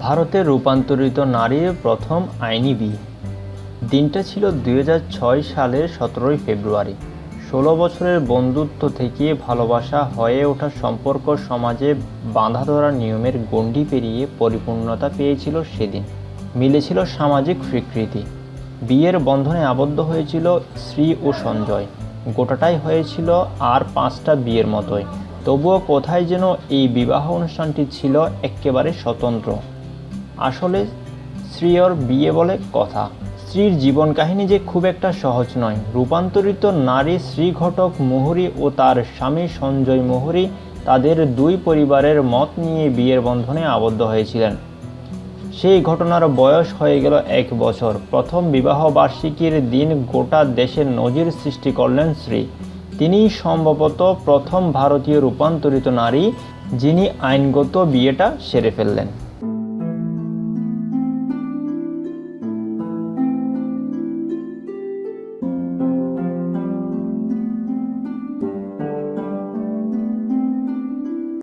ভারতে রূপান্তরিত নারীর প্রথম আইনি বিয়ে। দিনটা ছিল দু হাজার ছয় সালের সতেরোই ফেব্রুয়ারি। ষোলো বছরের বন্ধুত্ব থেকে ভালোবাসা হয়ে ওঠা সম্পর্ক সমাজে বাঁধা ধরা নিয়মের গণ্ডি পেরিয়ে পরিপূর্ণতা পেয়েছিল সেদিন। মিলেছিল সামাজিক স্বীকৃতি। বিয়ের বন্ধনে আবদ্ধ হয়েছিল শ্রী ও সঞ্জয়। গোটাটাই হয়েছিল আর পাঁচটা বিয়ের মতোই। তবুও কোথায় যেন এই বিবাহ অনুষ্ঠানটি ছিল একেবারে স্বতন্ত্র। আসলে শ্রীয়র বিয়ে বলে কথা। স্ত্রীর জীবন কাহিনী যে খুব একটা সহজ নয়। রূপান্তরিত নারী শ্রীঘটক মুহুরী ও তার স্বামী সঞ্জয় মুহুরী তাদের দুই পরিবারের মত নিয়ে বিয়ের বন্ধনে আবদ্ধ হয়েছিলেন। সেই ঘটনার বয়স হয়ে গেল এক বছর। প্রথম বিবাহ বার্ষিকীর দিন গোটা দেশের নজির সৃষ্টি করলেন শ্রী তিনিই সম্ভবত প্রথম ভারতীয় রূপান্তরিত নারী যিনি আইনগত বিয়েটা সেরে ফেললেন।